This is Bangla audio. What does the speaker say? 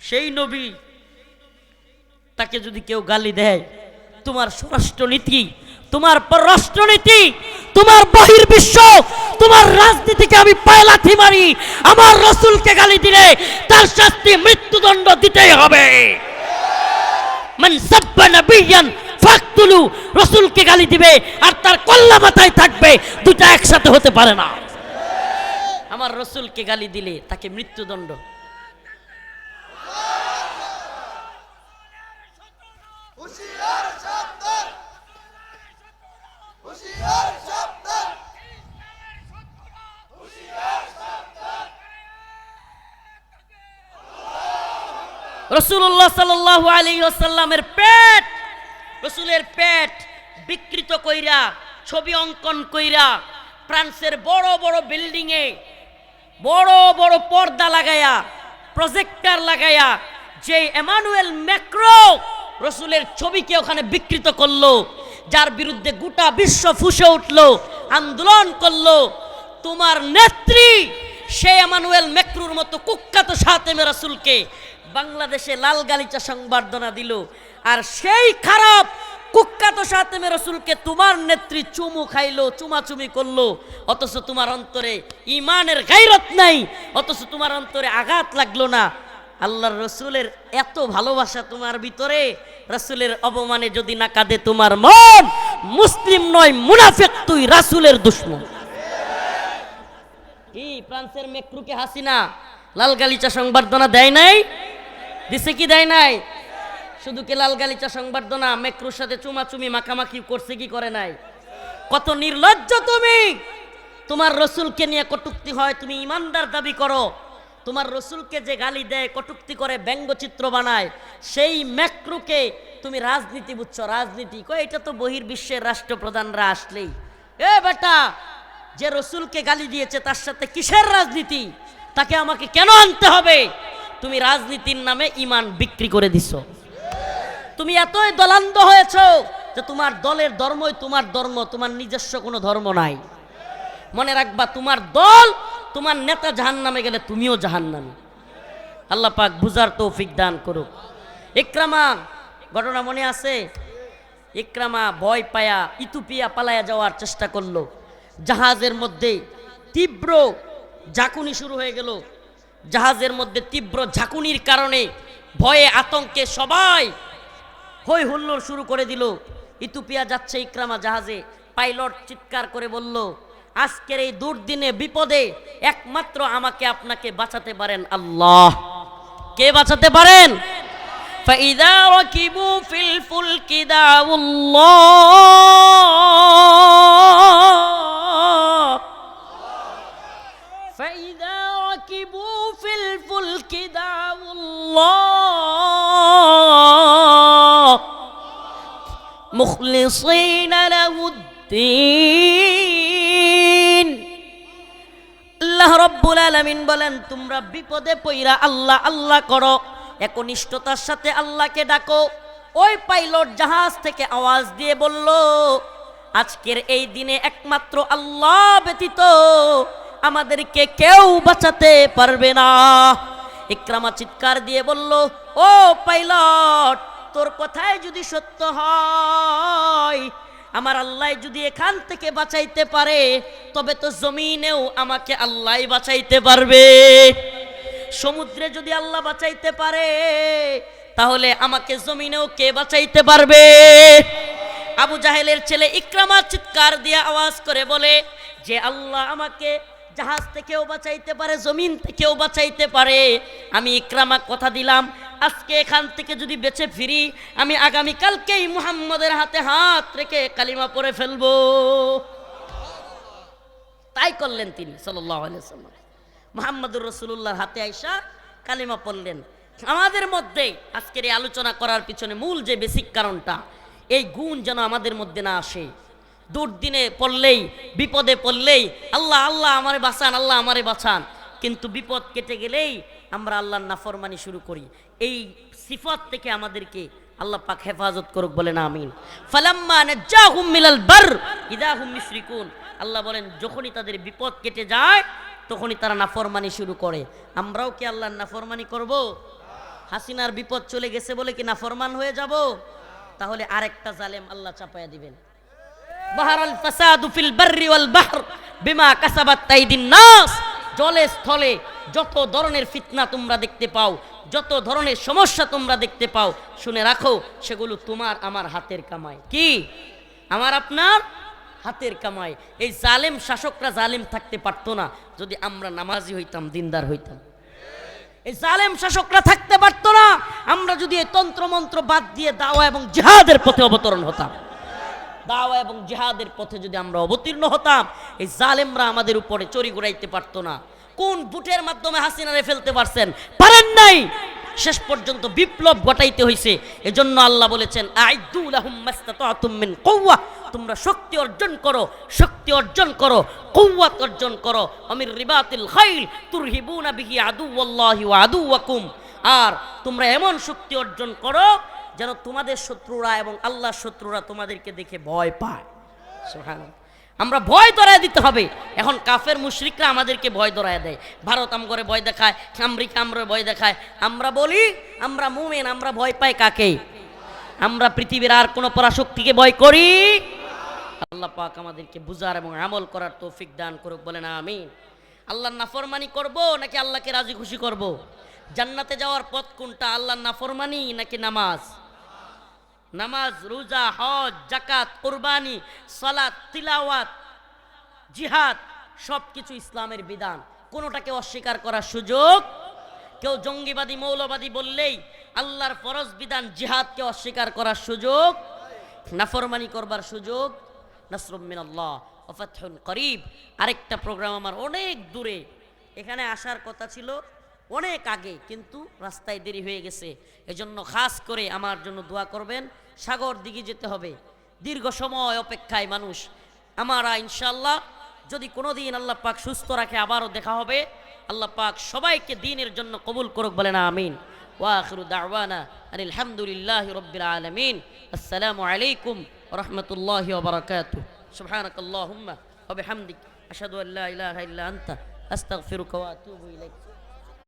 সেই নবী তাকে যদি কেউ গালি দেয়, তোমার স্বরাষ্ট্রনীতি, তোমার পররাষ্ট্রনীতি, তোমার বহির্বিশ্ব, তোমার রাজনীতিকে আমি পায়লাথি মারি, আমার রসুলকে গালি দিলে তার শাস্তি মৃত্যুদণ্ড দিতেই হবে। রসুলকে গালি দিবে আর তার কল্লা মাথায় থাকবে দুটা একসাথে হতে পারে না। আমার রসুলকে গালি দিলে তাকে মৃত্যুদণ্ড রসুল্লাহ সাল্লাহ আলী আসাল্লামের পেট, রসুলের পেট বিকৃত কইরা, ছবি অঙ্কন কইরা, ফ্রান্সের বড় বড় বিল্ডিংয়ে বড় বড় পর্দা লাগায়া, প্রজেক্টার লাগায়া যে এমানুয়েল ম্যাক্রো রসুলের ছবিকে ওখানে বিকৃত করল, যার বিরুদ্ধে গোটা বিশ্ব ফুসে উঠল, আন্দোলন করল, তোমার নেত্রী সে এমানুয়েল ম্যাক্রুর মতো কুখ্যাত সাতেমে রাসুলকে বাংলাদেশে লাল গালিচা সংবর্ধনা দিল। আর সেই খারাপ কুখ্যাত সাতেমে রসুলকে তোমার নেত্রী চুমু খাইলো, চুমাচুমি করল। অথচ তোমার অন্তরে ইমানের গাইরত নাই, অথচ তোমার অন্তরে আঘাত লাগল না। আল্লাহর রসুলের এত ভালোবাসা তোমার ভিতরে, রসুলের অবমানে যদি না কাঁদে তোমার মন, মুসলিম নয়, মুনাফেক তুই রাসুলের দুশ্মন। কি ফ্রান্সের মেক্রুকে হাসিনা লাল গালিচা সংবর্ধনা দেয় নাই? দিছে কি দেয় নাই? শুধু কি লাল গালিচা সংবর্ধনা, মেক্রুর সাথে চুমাচুমি, মাখামাখি করছে কি করে নাই? কত নির্লজ্জ তুমি! তোমার রসুলকে নিয়ে কটুক্তি হয়, তুমি ইমানদার দাবি করো। তোমার রসুলকে যে গালি দেয়, কটুক্তি করে, ব্যঙ্গচিত্র বানায়, সেই ম্যাক্রুকে তুমি রাজনীতি বুঝছ, রাজনীতি। কই, এটা তো বহির্বিশ্বের রাষ্ট্রপ্রধানরা আসলেই। এ বেটা, যে রসুলকে গালি দিয়েছে, তার সাথে কিসের রাজনীতি? তাকে আমাকে কেন আনতে হবে? তুমি রাজনীতির নামে ইমান বিক্রি করে দিছ। তুমি এতই দলান্ধ হয়েছ যে তোমার দলের ধর্মই তোমার ধর্ম, তোমার নিজস্ব কোনো ধর্ম নাই। মনে রাখবা, তোমার দল তোমার নেতা জাহান নামে গেলে তুমিও জাহান নামে আল্লাহ পাক বুঝার তৌফিক দান করুক। ইকরামা, ঘটনা মনে আছে? ইকরামা ভয় পায়া, ইতুপিয়া পালায়া যাওয়ার চেষ্টা করল। জাহাজের মধ্যে তীব্র ঝাঁকুনি শুরু হয়ে গেল। জাহাজের মধ্যে তীব্র ঝাঁকুনির কারণে ভয়ে আতঙ্কে সবাই হই হুল্লোড় শুরু করে দিল ইতুপিয়া যাচ্ছে ইকরামা জাহাজে পাইলট চিৎকার করে বলল আজকের এই দুর্দিনে বিপদে একমাত্র আমাকে আপনাকে বাঁচাতে পারেন আল্লাহ কে বাঁচাতে পারেন فإذا ركبوا في الفلك دعوا الله الله مخلصين له الدين আল্লাহ রব্বুল আলামিন বলেন তোমরা বিপদে পইরা আল্লাহ আল্লাহ করো একনিষ্ঠতার সাথে আল্লাহকে ডাকো ওই পাইলট জাহাজ থেকে আওয়াজ দিয়ে বলল আজকের এই দিনে একমাত্র আল্লাহ ব্যতীত আমাদেরকে কেউ বাঁচাতে পারবে না ইকরামা চিৎকার দিয়ে বলল, ও পাইলট, তোর কথায় যদি সত্য হয়, আমার আল্লাহ যদি এখান থেকে বাঁচাইতে পারে, তবে তো জমিনেও আমাকে আল্লাহ বাঁচাইতে পারবে। সমুদ্রে যদি আল্লাহ বাঁচাইতে পারে, তাহলে আমাকে জমিনেও কে বাঁচাইতে পারবে? আবু জাহেলের ছেলে ইকরামা চিৎকার দিয়ে আওয়াজ করে বলে, যে আল্লাহ আমাকে জাহাজ থেকেও বাঁচাইতে পারে, জমিন থেকেও বাঁচাইতে পারে। আমি ইকরামা কথা দিলাম, আজকে এখান থেকে যদি বেঁচে ফিরি, আমি আগামীকালকেই মুহাম্মদের হাতে হাত রেখে কালিমা পরে ফেলব। তাই করলেন তিনি সাল্লাম মোহাম্মদুর রসুল্লাহর হাতে আইসা কালিমা পড়লেন। আমাদের মধ্যে আজকের এই আলোচনা করার পিছনে মূল যে বেসিক কারণটা, এই গুণ যেন আমাদের মধ্যে না আসে। দুর্দিনে পড়লেই, বিপদে পড়লেই, আল্লাহ আল্লাহ আমারে বাঁচান, আল্লাহ আমারে বাঁচান। কিন্তু বিপদ কেটে গেলেই আমরা আল্লাহর নাফরমানি শুরু করি। এই সিফত থেকে আমাদেরকে আল্লাহ পাক হেফাজত করুক বলেন, আমিন। ফালাম্মা নাজ্জাহুম মিনাল বার ইদাহুম মিশরিকুন। আল্লাহ বলেন, যখনই তাদের বিপদ কেটে যায়, তখনই তারা নাফরমানি শুরু করে। আমরাও কি আল্লাহর নাফরমানি করব? হাসিনার বিপদ চলে গেছে বলে কি নাফরমান হয়ে যাব? তাহলে আরেকটা জালেম আল্লাহ চাপায়া দিবেন। বাহারাল ফাসাদু ফিল বাররি ওয়াল বাহর বিমা কাসাবাত তাইদিন জলে স্থলে যত ধরনের ফিতনা তোমরা দেখতে পাও, যত ধরনের সমস্যা তোমরা দেখতে পাও, শুনে রাখো, সেগুলো তোমার আমার হাতের কামাই। কি? আমার আপনার হাতের কামাই। এই জালেম শাসকরা জালেম থাকতে পারতো না, যদি আমরা নামাজি হইতাম, দিনদার হইতাম। এই জালেম শাসকরা থাকতে পারতো না, আমরা যদি এই তন্ত্রমন্ত্র বাদ দিয়ে দাওয়া এবং জিহাদের পথে অবতরণ হতাম। দাওয়া এবং জিহাদের পথে যদি আমরা অবতীর্ণ হতাম, এই জালেমরা আমাদের উপরে চড়ি ঘুরাইতে পারতো না। কোন বুটের মাধ্যমে হাসিনারে ফেলতে পারছেন? পারেন নাই। শেষ পর্যন্ত বিপ্লব ঘটাইতে হয়েছে এজন্য আল্লাহ বলেছেন মিন কুওয়া। তোমরা শক্তি অর্জন করো, শক্তি অর্জন করো কৌয়াত অর্জন করো। আমির রিবাতিল খাইল তুরহিবুনা বিহি আদুওয়াল্লাহি ওয়া আদুওয়াকুম। আর তোমরা এমন শক্তি অর্জন করো যেন তোমাদের শত্রুরা এবং আল্লাহর শত্রুরা তোমাদেরকে দেখে ভয় পায়। আমরা ভয় ধরায় দিতে হবে। এখন কাফের মুশরিকরা আমাদেরকে ভয় ধরায় দেয়। ভারত আম করে ভয় দেখায়, আমেরিকা আমরা ভয় দেখায়। আমরা বলি, আমরা মুমেন, আমরা ভয় পাই কাকে? আমরা পৃথিবীর আর কোনো পরাশক্তিকে ভয় করি? আল্লাহ পাক আমাদেরকে বুঝার এবং আমল করার তৌফিক দান করুক বলে না আমি আল্লাহর নাফরমানি করব নাকি আল্লাহকে রাজি খুশি করব? জান্নাতে যাওয়ার পথ কোনটা? আল্লাহর নাফরমানি নাকি নামাজ? নামাজ, রোজা, হজ জাকাত কোরবানি, সালাত, তিলাওয়াত, জিহাদ সব কিছু ইসলামের বিধান। কোনোটাকে অস্বীকার করার সুযোগ কেউ জঙ্গিবাদী, মৌলবাদী বললেই আল্লাহর ফরজ বিধান জিহাদকে অস্বীকার করার সুযোগ, নাফরমানি করবার সুযোগ। নাসরুমিন আল্লাহ ওফাতহুন করিব। আরেকটা প্রোগ্রাম আমার অনেক দূরে। এখানে আসার কথা ছিল অনেক আগে কিন্তু রাস্তায় দেরি হয়ে গেছে। এজন্য খাস করে আমার জন্য দোয়া করবেন, সাগর দিকে যেতে হবে। দীর্ঘ সময় অপেক্ষায় মানুষ। আমারা ইনশাল্লাহ যদি কোনোদিন আল্লাহ পাক সুস্থ রাখে, আবারও দেখা হবে। আল্লাহ পাক সবাইকে দিনের জন্য কবুল করুক বলে না আমিন ওয়াখিরু দাওয়ানা আনিল হামদুলিল্লাহি রাব্বিল আলামিন। আসসালামু আলাইকুম রাহমাতুল্লাহি ওয়া বারাকাতুহু। সুবহানাকাল্লাহুম্মা ওয়া বিহামদিক। আশহাদু আল্লা ইলাহা ইল্লা আনতা। আস্তাগফিরুকা ওয়া আতুবু ইলাইক।